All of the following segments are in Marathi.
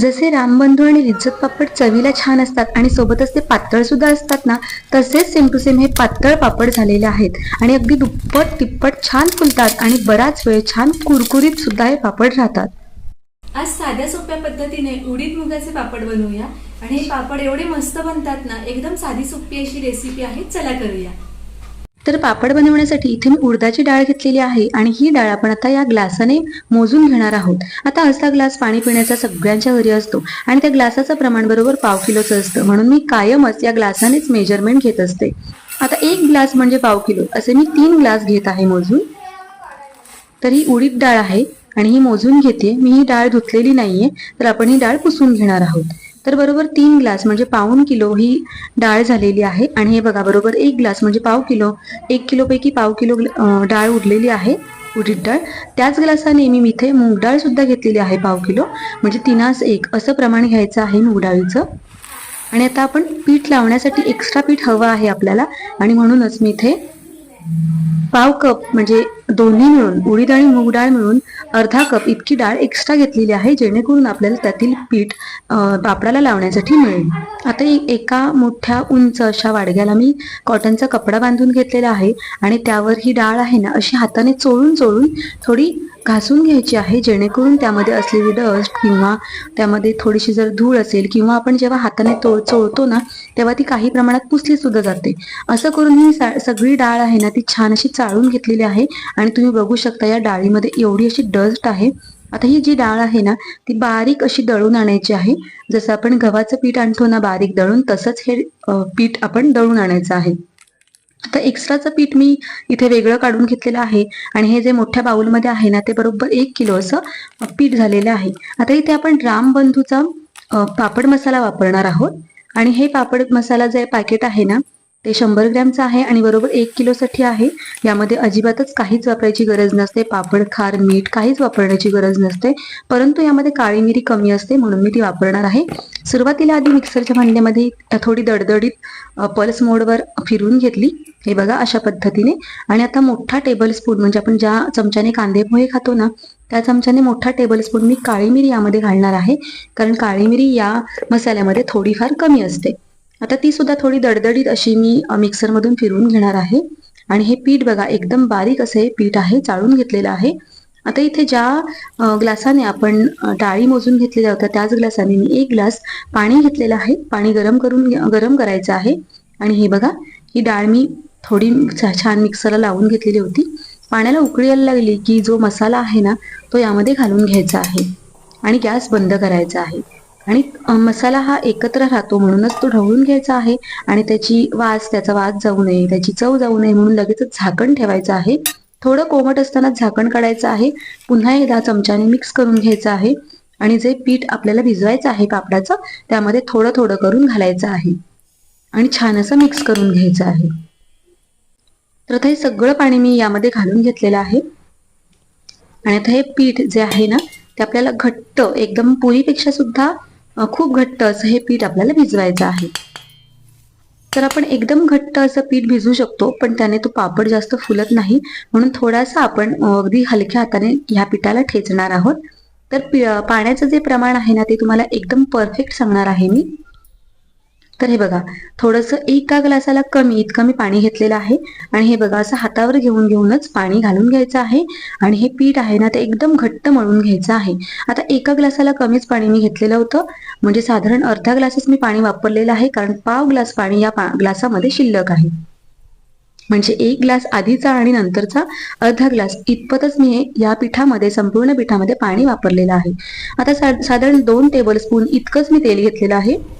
जसे रामबंधू आणि लिज्जत पापड चवीला छान असतात आणि सोबतच ते पातळ सुद्धा असतात ना तसेच सेम टू सेम हे पातळ पापड झालेले आहेत. आणि अगदी दुप्पट तिप्पट छान फुलतात आणि बराच वेळ छान कुरकुरीत सुद्धा हे पापड राहतात. आज साध्या सोप्या पद्धतीने उडीद मुगाचे पापड बनवूया. आणि हे पापड एवढे मस्त बनतात ना एकदम साधी सोपी अशी रेसिपी आहे चला करूया. तर पापड बनवण्यासाठी इथे मी उडदाची डाळ घेतलेली आहे आणि ही डाळ आपण आता या ग्लासाने मोजून घेणार आहोत. आता असा ग्लास पाणी पिण्याचा सगळ्यांच्या घरी असतो आणि त्या ग्लासाचं प्रमाण बरोबर पाव किलोचं असतं. म्हणून मी कायमच या ग्लासानेच मेजरमेंट घेत असते. आता एक ग्लास म्हणजे पाव किलो. असे मी तीन ग्लास घेत आहे मोजून. तर ही उडीद डाळ आहे आणि ही मोजून घेते. मी ही डाळ धुतलेली नाहीये. तर आपण ही डाळ पुसून घेणार आहोत. तर बरोबर तीन ग्लास म्हणजे पाऊन किलो ही डाळ झालेली आहे. आणि हे बघा बरोबर एक ग्लास म्हणजे पाव किलो एक किलोपैकी पाव किलो डाळ उरलेली आहे उडीद डाळ. त्याच ग्लासाने मी इथे मूग डाळ सुद्धा घेतलेली आहे पाव किलो. म्हणजे तिनास एक असं प्रमाण घ्यायचं आहे मूग डाळीचं. आणि आता आपण पीठ लावण्यासाठी एक्स्ट्रा पीठ हवं आहे आपल्याला. आणि म्हणूनच मी इथे पाव कप म्हणजे दोन्ही मिळून उडीद आणि मूग डाळ मिळून अर्धा कप इतकी डाळ एक्स्ट्रा घेतलेली आहे जेणेकरून आपल्याला त्यातील पीठ पापडाला लावण्यासाठी मिळेल. आता एका मोठ्या उंच अशा वाडग्याला मी कॉटनचा कपडा बांधून घेतलेला आहे आणि त्यावर ही डाळ आहे ना अशी हाताने चोळून चोळून थोडी घासून घ्यायची आहे जेणेकरून त्यामध्ये असलेली डस्ट किंवा त्यामध्ये थोडीशी जर धूळ असेल किंवा आपण जेव्हा हाताने तो चोळतो ना तेव्हा ती काही प्रमाणात पुसली सुद्धा जाते. असं करून ही सगळी डाळ आहे ना ती छान अशी चाळून घेतलेली आहे आणि तुम्ही बघू शकता या डाळीमध्ये एवढी अशी डस्ट आहे. आता ही जी डाळ आहे ना ती बारीक अशी दळून आणायची आहे. जसं आपण गव्हाचं पीठ आणतो ना बारीक दळून तसंच हे पीठ आपण दळून आणायचं आहे. आता एक्स्ट्राचं पीठ मी इथे वेगळं काढून घेतलेलं आहे. आणि हे जे मोठ्या बाउलमध्ये आहे ना ते बरोबर एक किलो असं पीठ झालेलं आहे. आता इथे आपण रामबंधूचा पापड मसाला वापरणार आहोत. आणि हे पापड मसाला जे पॅकेट आहे ना ते शंभर ग्रॅमचं आहे आणि बरोबर एक किलोसाठी आहे. यामध्ये अजिबातच काहीच वापरायची गरज नसते. पापड खार मीठ काहीच वापरण्याची गरज नसते. परंतु यामध्ये काळी मिरी कमी असते म्हणून मी ती वापरणार आहे. सुरुवातीला आधी मिक्सरच्या भांड्यामध्ये थोडी दडदडीत पल्स मोडवर फिरून घेतली. हे बघा अशा पद्धतीने. आणि आता मोठा टेबल स्पून म्हणजे आपण ज्या चमच्याने कांदे पोहे खातो ना त्या चमच्याने मोठा टेबल स्पून मी काळी मिरी यामध्ये घालणार आहे. कारण काळी मिरी या मसाल्यामध्ये थोडीफार कमी असते. आता ती सुद्धा थोडी दडदडीत अशी मी मिक्सरमधून फिरवून घेणार आहे. आणि हे पीठ बघा एकदम बारीक असे हे पीठ आहे चाळून घेतलेलं आहे. आता इथे ज्या ग्लासाने आपण डाळी मोजून घेतलेल्या होत्या त्याच ग्लासाने मी एक ग्लास पाणी घेतलेलं आहे. पाणी गरम करून गरम करायचं आहे. आणि हे बघा ही डाळ मी थोडी छान मिक्सरला लावून घेतलेली होती. पाण्याला उकळी यायला लागली की जो मसाला आहे ना तो यामध्ये घालून घ्यायचा आहे. आणि गॅस बंद करायचा आहे. आणि मसाला हा एकत्र राहतो म्हणूनच तो ढवळून घ्यायचा आहे आणि त्याची वास त्याचा वास जाऊ नये त्याची चव जाऊ नये म्हणून लगेचच झाकण ठेवायचं आहे. थोडं कोमट असताना झाकण काढायचं आहे. पुन्हा एकदा चमच्याने मिक्स करून घ्यायचं आहे आणि जे पीठ आपल्याला भिजवायचं आहे पापडाचं त्यामध्ये थोडं थोडं करून घालायचं आहे. आणि छान असं मिक्स करून घ्यायचं आहे. तर आता हे सगळं पाणी मी यामध्ये घालून घेतलेलं आहे. आणि आता हे पीठ जे आहे ना ते आपल्याला घट्ट एकदम पुरीपेक्षा सुद्धा खूप घट्ट असं हे पीठ आपल्याला भिजवायचं आहे. तर आपण एकदम घट्ट असं पीठ भिजवू शकतो पण त्याने तो पापड जास्त फुलत नाही. म्हणून थोडासा आपण अगदी हलक्या हाताने ह्या पिठाला ठेचणार आहोत. तर पाण्याचं जे प्रमाण आहे ना ते तुम्हाला एकदम परफेक्ट सांगणार आहे मी. तर हे बघा थोडंसं एका ग्लासाला कमी इतकं मी पाणी घेतलेलं आहे. आणि हे बघा असं हातावर घेऊन घेऊनच पाणी घालून घ्यायचं आहे. आणि हे पीठ आहे ना ते एकदम घट्ट मळून घ्यायचं आहे. आता एका ग्लासाला कमीच पाणी मी घेतलेलं होतं. म्हणजे साधारण अर्धा ग्लासच मी पाणी वापरलेलं आहे कारण पाव ग्लास पाणी या पा- ग्लासामध्ये शिल्लक आहे. म्हणजे एक ग्लास आधीचा आणि नंतरचा अर्धा ग्लास इतपतच मी या पिठामध्ये संपूर्ण पिठामध्ये पाणी वापरलेलं आहे. आता सा- साधारण दोन टेबल स्पून इतकंच मी तेल घेतलेलं आहे.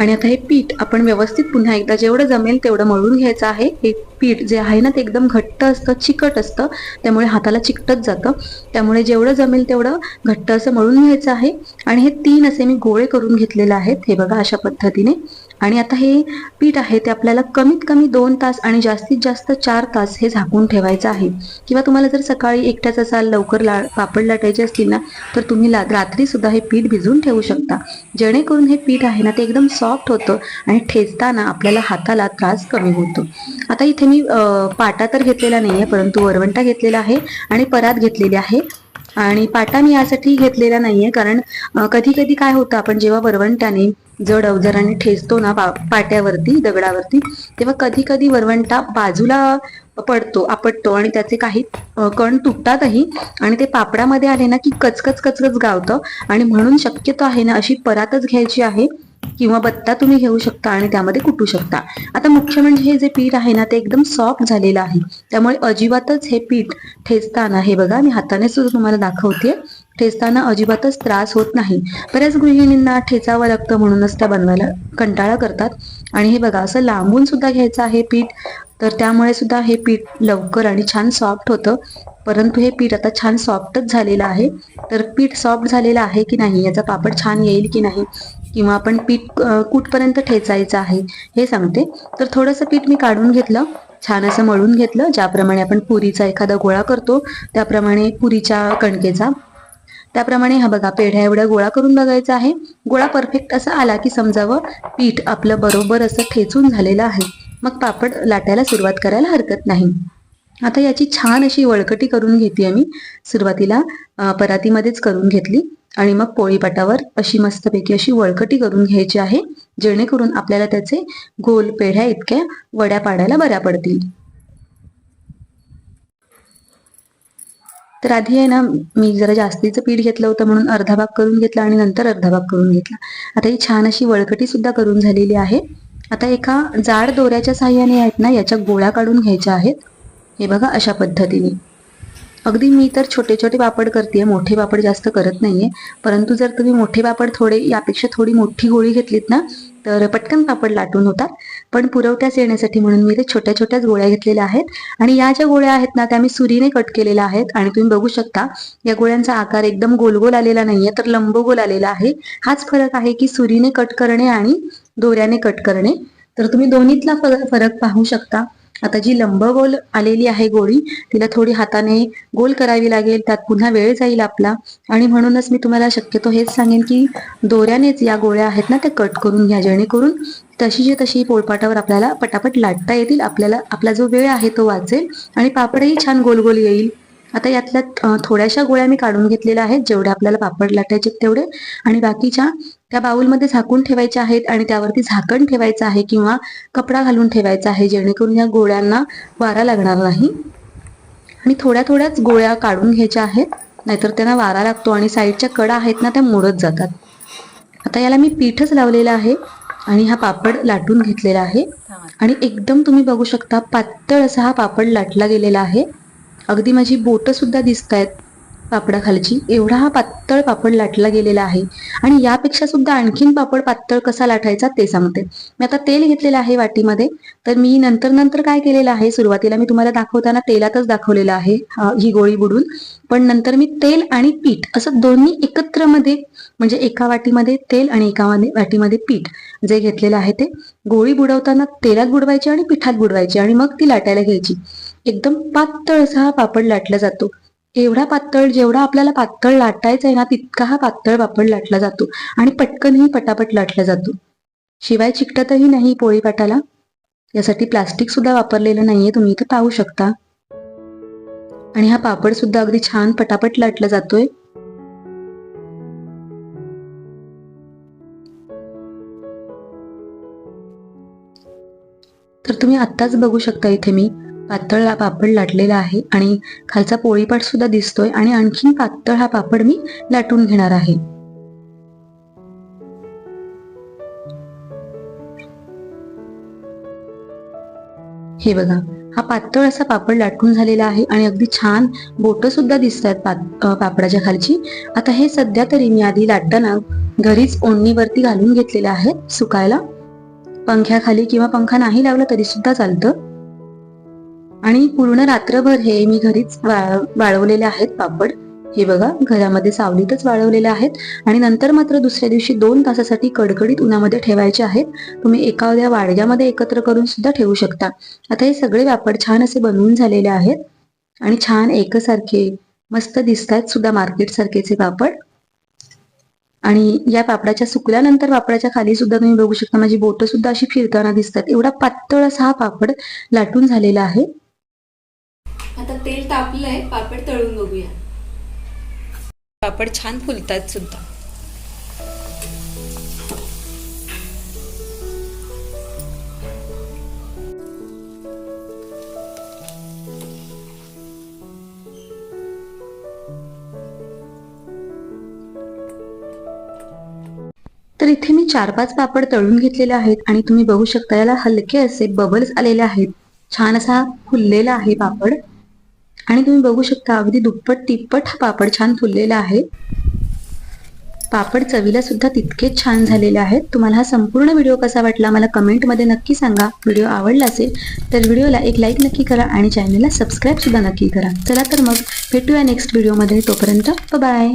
आणि आता हे पीठ आपण व्यवस्थित पुन्हा एकदा जेवढं जमेल तेवढं मळून घ्यायचं आहे. हे पीठ जे आहे ना ते एकदम घट्ट असतं चिकट असतं. त्यामुळे हाताला चिकटत जातं. त्यामुळे जेवढं जमेल तेवढं घट्ट असं मळून घ्यायचं आहे. आणि हे तीन असे मी गोळे करून घेतलेले आहेत. हे बघा अशा पद्धतीने. आणि आता हे पीठ आहे ते आपल्याला कमीत कमी दोन तास आणि जास्तीत जास्त चार तास हे झाकून ठेवायचं आहे. किंवा तुम्हाला जर सकाळी एकट्याच असाल लवकर ला पापड लाटायचे असतील ना तर तुम्ही ला रात्रीसुद्धा हे पीठ भिजवून ठेवू शकता. जेणेकरून हे पीठ आहे ना ते एकदम सॉफ्ट होतं आणि ठेचताना आपल्याला हाताला त्रास कमी होतो. आता इथे मी पाटा तर घेतलेला नाही आहे परंतु वरवंटा घेतलेला आहे आणि परात घेतलेली आहे. आणि पाटा मी यासाठी घेतलेला नाही आहे कारण कधी कधी काय होतं आपण जेव्हा वरवंट्याने जड अवजाराने ठेचतो ना पाट्यावरती दगडावरती तेव्हा कधी कधी वरवंटा बाजूला पडतो आपटतो आणि त्याचे काही कण तुटतातही आणि ते पापडामध्ये आले ना की कचकच कचकच गावतं आणि म्हणून शक्यतो आहे ना अशी परातच घ्यायची आहे किंवा बत्ता तुम्ही घेऊ शकता आणि त्यामध्ये कुटू शकता. आता मुख्य म्हणजे हे जे पीठ आहे ना ते एकदम सॉफ्ट झालेलं आहे. त्यामुळे अजिबातच हे पीठ ठेचताना हे बघा मी हाताने सुद्धा तुम्हाला दाखवते ठेचताना अजिबातच त्रास होत नाही. बऱ्याच गृहिणींना ठेचावं लागतं म्हणूनच त्या बनवायला कंटाळा करतात. आणि हे बघा असं लांबून सुद्धा घ्यायचं आहे पीठ तर त्यामुळे सुद्धा हे पीठ लवकर आणि छान सॉफ्ट होतं. परंतु हे पीठ आता छान सॉफ्टच झालेलं आहे. तर पीठ सॉफ्ट झालेलं आहे की नाही? याचा पापड छान येईल की नाही? किंवा आपण पीठ कुठपर्यंत ठेचायचं आहे? हे सांगते. तर थोडंसं पीठ मी काढून घेतलं. छान असं मळून घेतलं. ज्याप्रमाणे आपण पुरीचा एखादा गोळा करतो त्याप्रमाणे पुरीच्या कणकेचा त्याप्रमाणे हा बघा पेढ्या एवढा गोळा करून बघायचा आहे. गोळा परफेक्ट असा आला की समजावं पीठ आपलं बरोबर असं ठेचून झालेलं आहे. मग पापड लाटायला सुरुवात करायला हरकत नाही. आता याची छान अशी वळकटी करून घेते मी सुरुवातीला परातीमध्येच करून घेतली आणि मग पोळीपाटावर अशी मस्तपैकी अशी वळकटी करून घ्यायची आहे जेणेकरून आपल्याला त्याचे गोल पेढ्या इतक्या वड्या पाडायला बऱ्या पडतील. तर आधी आहे ना मी जरा जास्तीचं पीठ घेतलं होतं म्हणून अर्धा भाग करून घेतला आणि नंतर अर्धा भाग करून घेतला. आता ही छान अशी वळकटी सुद्धा करून झालेली आहे. आता एका जाड दोऱ्याच्या साह्याने आहेत ना याच्या गोळ्या काढून घ्यायच्या आहेत. हे बघा अशा पद्धतीने. अगदी मी तर छोटे छोटे पापड करते मोठे पापड जास्त करत नाहीये. परंतु जर तुम्ही मोठे पापड थोडे यापेक्षा थोडी मोठी गोळी घेतलीत ना तर पटकन पापड लाटून होतात. पण पुरवठ्यास येण्यासाठी म्हणून मी ते छोट्या छोट्याच गोळ्या घेतलेल्या आहेत. आणि या ज्या गोळ्या आहेत ना त्या मी सुरीने कट केलेल्या आहेत. आणि तुम्ही बघू शकता या गोळ्यांचा आकार एकदम गोलगोल आलेला नाहीये तर लंबगोल आलेला आहे. हाच फरक आहे की सुरीने कट करणे आणि दोऱ्याने कट करणे. तर तुम्ही दोन्हीतला फरक फरक पाहू शकता. आता जी लंबगोल आलेली आहे गोळी तिला थोडी हाताने गोल करावी लागेल त्यात पुन्हा वेळ जाईल आपला. आणि म्हणूनच मी तुम्हाला शक्यतो हेच सांगेन की दोऱ्यानेच या गोळ्या आहेत ना त्या कट करून घ्या जेणेकरून तशीच्या तशी पोळपाटावर आपल्याला पटापट लाटता येतील आपल्याला आपला जो वेळ आहे तो वाचेल आणि पापडही छान गोल गोल येईल. आता यातल्या थोड्याशा गोळ्या मी काढून घेतलेल्या आहेत जेवढ्या आपल्याला पापड लाटायचे तेवढे. आणि बाकीच्या त्या बाउलमध्ये झाकून ठेवायच्या आहेत आणि त्यावरती झाकण ठेवायचं आहे किंवा कपडा घालून ठेवायचा आहे जेणेकरून या गोळ्यांना वारा लागणार नाही. आणि थोड्या थोड्याच गोळ्या काढून घ्यायच्या आहेत नाहीतर त्यांना वारा लागतो आणि साईडच्या कडा आहेत ना त्या मोडत जातात. आता याला मी पीठच लावलेलं आहे आणि हा पापड लाटून घेतलेला आहे. आणि एकदम तुम्ही बघू शकता पातळ असा हा पापड लाटला गेलेला आहे. अगदी माझी बोटं सुद्धा दिसत आहेत पापडाखालची. एवढा हा पातळ पापड लाटला गेलेला आहे. आणि यापेक्षा सुद्धा आणखीन पापड पातळ कसा लाटायचा ते सांगते. मी आता तेल घेतलेलं आहे वाटीमध्ये. तर मी नंतर नंतर काय केलेलं आहे सुरुवातीला मी तुम्हाला दाखवताना तेलातच दाखवलेलं आहे ही गोळी बुडून. पण नंतर मी तेल आणि पीठ असं दोन्ही एकत्रमध्ये म्हणजे एका वाटीमध्ये तेल आणि एका वाटीमध्ये पीठ जे घेतलेलं आहे ते गोळी बुडवताना तेलात बुडवायची आणि पिठात बुडवायची आणि मग ती लाटायला घ्यायची. एकदम पातळ असा हा पापड लाटला जातो. एवढा पातळ जेवढा आपल्याला पातळ लाटायचा आहे ना तितका हा पातळ पापड लाटला जातो. आणि पटकनही पटापट लाटला जातो. शिवाय चिकटतही नाही पोळीपाटाला. यासाठी प्लास्टिक सुद्धा वापरलेलं नाहीये तुम्ही इथे पाहू शकता. आणि हा पापड सुद्धा अगदी छान पटापट लाटला जातोय. तर तुम्ही आत्ताच बघू शकता इथे मी. पातळ हा पापड लाटलेला आहे आणि खालचा पोळीपाट सुद्धा दिसतोय आणि आणखीन पातळ हा पापड मी लाटून घेणार आहे. हे बघा हा पातळ असा पापड लाटून झालेला आहे आणि अगदी छान बोट सुद्धा दिसत आहेत पापडाच्या खालची. आता हे सध्या तरी मी आधी लाटताना घरीच ओढणीवरती घालून घेतलेले आहेत सुकायला. पंख्याखाली किंवा पंखा नाही लावला तरी सुद्धा चालतं. आणि पूर्ण रात्रभर हे मी घरीच वाळ- वाळवलेले आहेत पापड. हे बघा घरामध्ये सावलीतच वाळवलेले आहेत. आणि नंतर मात्र दुसऱ्या दिवशी दोन तासासाठी कडकडीत उन्हामध्ये ठेवायचे आहेत. तुम्ही एखाद्या वाडग्यामध्ये एकत्र करून सुद्धा ठेवू शकता. आता हे सगळे पापड छान असे बनवून झालेले आहेत. आणि छान एकसारखे मस्त दिसतात सुद्धा मार्केट सारखेचे पापड. आणि या पापडाच्या सुकल्यानंतर पापडाच्या खाली सुद्धा तुम्ही बघू शकता माझी बोट सुद्धा अशी फिरताना दिसतात. एवढा पातळ असा हा पापड लाटून झालेला आहे. आता तेल तापलंय पापड तळून बघूया. पापड छान फुलतात सुद्धा. तर इथे मी चार पाच पापड तळून घेतलेले आहेत आणि तुम्ही बघू शकता याला हलके असे बबल्स आलेले आहेत. छान असा फुललेला आहे पापड. आणि तुम्ही बघू शकता अगदी दुप्पट तिप्पट हा पापड छान फुललेला आहे. पापड चवीला सुद्धा तितकेच छान झालेले आहेत. तुम्हाला हा संपूर्ण व्हिडिओ कसा वाटला मला कमेंटमध्ये नक्की सांगा. व्हिडिओ आवडला असेल तर व्हिडिओला एक लाईक नक्की करा आणि चॅनलला सबस्क्राईब सुद्धा नक्की करा. चला तर मग भेटूया नेक्स्ट व्हिडिओमध्ये तोपर्यंत बाय